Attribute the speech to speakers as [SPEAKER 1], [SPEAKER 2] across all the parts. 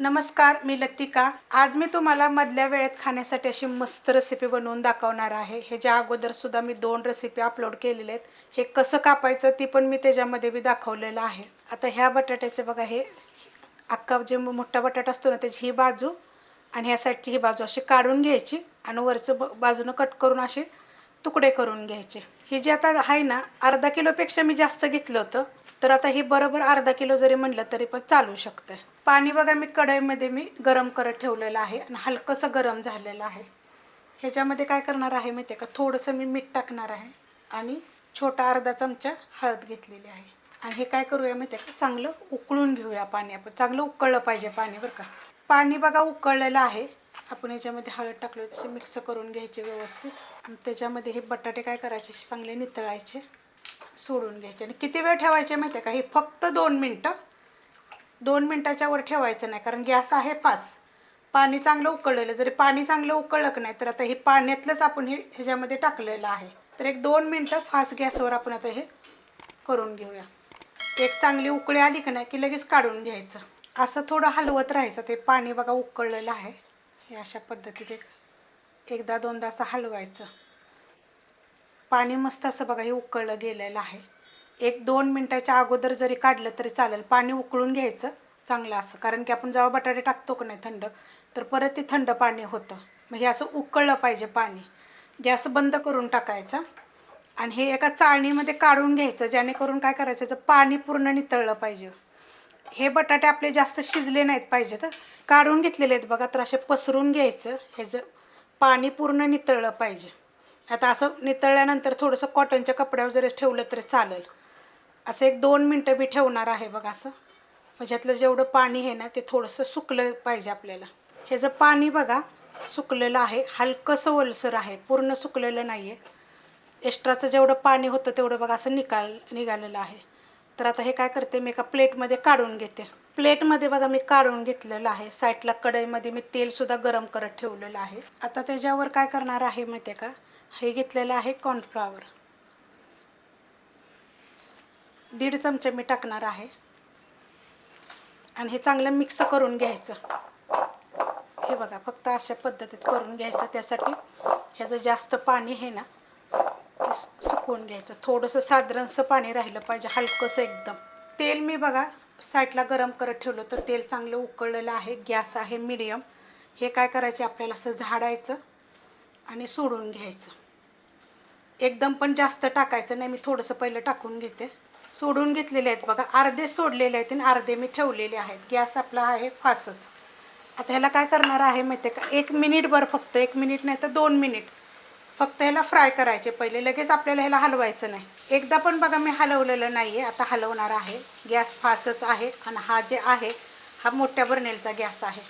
[SPEAKER 1] नमस्कार मी लतिका. आज मी तुम्हाला मधल्या वेळेत खाण्यासाठी अशी मस्त रेसिपी बनवून दाखवणार आहे. ह्याच्या अगोदर सुद्धा मी दोन रेसिपी अपलोड केलेले आहेत. हे कसं कापायचं ती पण मी त्याच्यामध्ये बी दाखवलेलं आहे. आता ह्या बटाट्याचे बघा हे अख्खा जे मोठा बटाटा असतो ना त्याची ही बाजू आणि ह्या साईडची ही बाजू अशी काढून घ्यायची आणि वरचं ब बाजूनं कट करून असे तुकडे करून घ्यायचे. हे जे आता आहे ना अर्धा किलोपेक्षा मी जास्त घेतलं होतं. तर आता हे बरोबर अर्धा किलो जरी म्हणलं तरी पण चालू शकतं पाणी बघा मी कढईमध्ये मी गरम करत ठेवलेलं आहे आणि हलकंसं गरम झालेलं आहे. ह्याच्यामध्ये काय करणार आहे माहिती आहे का? थोडंसं मी मीठ टाकणार आहे आणि छोटा अर्धा चमचा हळद घेतलेली आहे. आणि हे काय करूया माहिती आहे का? चांगलं उकळून घेऊया पाणी आपण. चांगलं उकळलं पाहिजे पाणी बरं का. पाणी बघा उकळलेलं आहे. आपण याच्यामध्ये हळद टाकलो तसे मिक्स करून घ्यायचे व्यवस्थित. आणि त्याच्यामध्ये हे बटाटे काय करायचे? असे चांगले नितळायचे. सोडून घ्यायचे. आणि किती वेळ ठेवायचे माहिती आहे का? हे फक्त दोन मिनटं. दोन मिनटाच्या वर ठेवायचं नाही कारण गॅस आहे फास पाणी चांगलं उकळलेलं जरी पाणी चांगलं उकळलं नाही तर आता हे पाण्यातलंच आपण हे ह्याच्यामध्ये टाकलेलं आहे. तर एक दोन मिनटं फास्ट गॅसवर आपण आता हे करून घेऊया. एक चांगली उकळी आली की नाही की लगेच काढून घ्यायचं. असं थोडं हलवत राहायचं. ते पाणी बघा उकळलेलं आहे. हे अशा पद्धतीने एकदा दोनदा असं हलवायचं. पाणी मस्त असं बघा हे उकळलं गेलेलं आहे. एक दोन मिनटाच्या अगोदर जरी काढलं तरी चालेल. पाणी उकळून घ्यायचं चांगलं असं. कारण की आपण जेव्हा बटाटे टाकतो का नाही थंड तर परत ते थंड पाणी होतं. मग हे असं उकळलं पाहिजे पाणी. गॅस बंद करून टाकायचा. आणि हे एका चाळणीमध्ये काढून घ्यायचं. जेणेकरून काय करायचं याचं पाणी पूर्ण नितळलं पाहिजे. हे बटाटे आपले जास्त शिजले नाहीत पाहिजे तर काढून घेतलेले आहेत बघा तर असे पसरून घ्यायचं. ह्याचं पाणी पूर्ण नितळलं पाहिजे. आता असं नितळल्यानंतर थोडंसं कॉटनच्या कपड्यावर जरी ठेवलं तरी चालेल. असं एक दोन मिनटं बी ठेवणार आहे बघा असं. म्हणजे ह्यातलं जेवढं पाणी आहे ना ते थोडंसं सुकलं पाहिजे आपल्याला. ह्याचं पाणी बघा सुकलेलं आहे. हलकंसं ओलसर आहे. पूर्ण सुकलेलं नाही आहे एक्स्ट्राचं जेवढं पाणी होतं तेवढं बघा असं निकाल निघालेलं आहे. तर आता हे काय करते मी एका प्लेटमध्ये काढून घेते. प्लेटमध्ये बघा मी काढून घेतलेलं आहे. साईडला कढईमध्ये मी तेलसुद्धा गरम करत ठेवलेलं आहे. आता त्याच्यावर काय करणार आहे माहिती आहे का? हे घेतलेलं आहे कॉर्नफ्लॉवर दीड चमचे मी टाकणार आहे. आणि हे चांगलं मिक्स करून घ्यायचं. हे बघा फक्त अशा पद्धतीत करून घ्यायचं. त्यासाठी ह्याचं जास्त पाणी आहे ना ते सुकवून घ्यायचं. थोडंसं साधारणसं पाणी राहिलं पाहिजे हलकंसं एकदम. तेल मी बघा साईडला गरम करत ठेवलं तर तेल चांगलं उकळलेलं आहे गॅस आहे मिडियम हे काय करायचे? आपल्याला असं झाडायचं. आणि सोडून घ्यायचं. एकदम पण जास्त टाकायचं नाही मी थोडंसं पहिलं टाकून घेते. सोडून घेतलेले आहेत बघा अर्धे सोडलेले आहेत आणि अर्धे मी ठेवलेले आहेत. गॅस आपला आहे फासच. आता ह्याला काय करणार आहे माहिती आहे का? एक मिनिटभर फक्त एक मिनिट नाही तर दोन मिनिट. फक्त ह्याला फ्राय करायचे पहिले. लगेच आपल्याला ह्याला हलवायचं नाही. एकदा पण बघा मी हलवलेलं नाही आहे आता हलवणार आहे. गॅस फासच आहे आणि हा जे आहे हा मोठ्या बर्नेलचा गॅस आहे.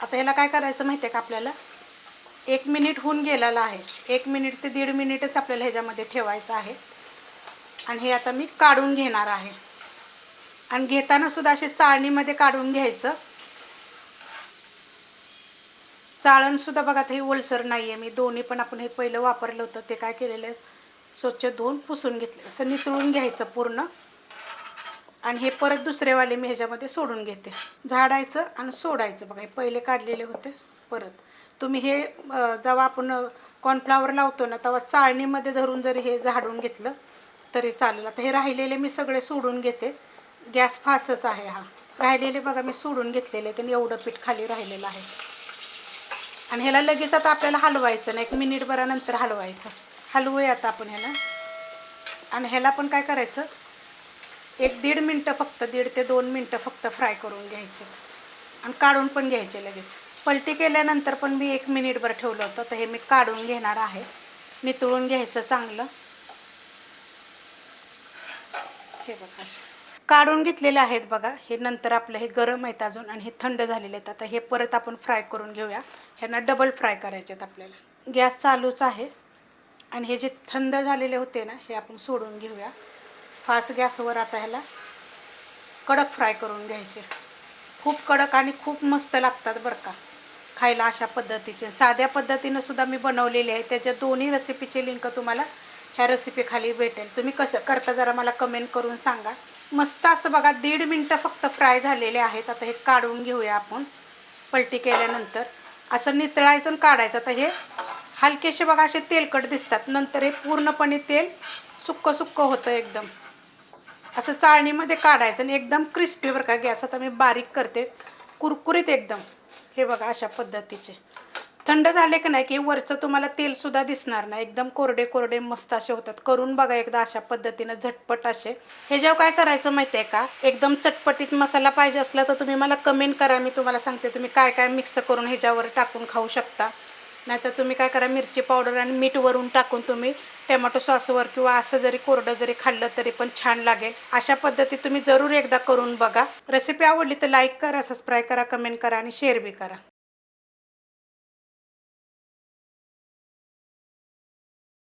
[SPEAKER 1] आता ह्याला काय करायचं माहिती आहे का आपल्याला? एक मिनिट होऊन गेलेला आहे. एक मिनिट ते दीड मिनिटच आपल्याला ह्याच्यामध्ये ठेवायचं आहे. आणि हे आता मी काढून घेणार आहे. आणि घेताना सुद्धा असे चाळणीमध्ये काढून घ्यायचं. चाळणसुद्धा बघा हे ओलसर नाही आहे मी दोन्ही पण आपण हे पहिलं वापरलं होतं ते काय केलेलं आहे? स्वच्छ धुवून पुसून घेतलं. असं नितळून घ्यायचं पूर्ण. आणि हे परत दुसरेवाले मी ह्याच्यामध्ये सोडून घेते. झाडायचं आणि सोडायचं. बघा हे पहिले काढलेले होते परत. तुम्ही हे जेव्हा आपण कॉर्नफ्लावर लावतो ना तेव्हा चाळणीमध्ये धरून जरी हे झाडून घेतलं तरी चालेल. आता हे राहिलेले मी सगळे सोडून घेते. गॅस फासच आहे हा. राहिलेले बघा मी सोडून घेतलेले त्यांनी एवढं पीठ खाली राहिलेलं आहे. आणि ह्याला लगेच आता आपल्याला हलवायचं नाही. एक मिनिटभरानंतर हलवायचं. हलवूया आता आपण ह्याला. आणि ह्याला पण काय करायचं? एक दीड मिनटं फक्त दीड ते दोन मिनटं फक्त फ्राय करून घ्यायचे. आणि काढून पण घ्यायचे लगेच. पलटी केल्यानंतर पण मी एक मिनिटभर ठेवलं होतं तर हे मी काढून घेणार आहे. नितळून घ्यायचं चांगलं. हे बघा काढून घेतलेले आहेत बघा. हे नंतर आपलं हे गरम आहेत अजून आणि हे थंड झालेले आहेत. आता हे परत आपण फ्राय करून घेऊया. ह्यांना डबल फ्राय करायचे आहेत आपल्याला. गॅस चालूच आहे. आणि हे जे थंड झालेले होते ना हे आपण सोडून घेऊया. फास्ट गॅसवर आता ह्याला कडक फ्राय करून घ्यायचे. खूप कडक आणि खूप मस्त लागतात बरं का. खायला अशा पद्धतीचे. साध्या पद्धतीनं सुद्धा मी बनवलेले आहे. त्याच्या दोन्ही रेसिपीचे लिंक तुम्हाला ह्या रेसिपी खाली भेटेल. तुम्ही कसं करता जरा मला कमेंट करून सांगा. मस्त असं बघा दीड मिनटं फक्त फ्राय झालेले आहेत. आता हे काढून घेऊया आपण पलटी केल्यानंतर. असं नितळायचं आणि काढायचं. आता हे हलकेसे बघा असे तेलकट दिसतात. नंतर हे पूर्णपणे तेल सुक्क सुक्क होतं एकदम. असं चाळणीमध्ये काढायचं आणि एकदम क्रिस्पी बरं का. गॅस आता मी बारीक करते. कुरकुरीत एकदम. हे बघा अशा पद्धतीचे. थंड झाले की नाही की वरचं तुम्हाला तेलसुद्धा दिसणार नाही. एकदम कोरडे कोरडे मस्त असे होतात. करून बघा एकदा अशा पद्धतीनं झटपट असे. हे जेव्हा काय करायचं माहिती आहे का? एकदम चटपटीत मसाला पाहिजे असला तर तुम्ही मला कमेंट करा. मी तुम्हाला सांगते तुम्ही काय काय मिक्स करून ह्याच्यावर टाकून खाऊ शकता. नाहीतर तुम्ही काय करा मिरची पावडर आणि मीठ वरून टाकून तुम्ही टोमॅटो सॉसवर किंवा असं जरी कोरडं जरी खाल्लं तरी पण छान लागेल. अशा पद्धतीत तुम्ही जरूर एकदा करून बघा. रेसिपी आवडली तर लाईक करा सबस्क्राईब करा कमेंट करा आणि शेअर बी करा.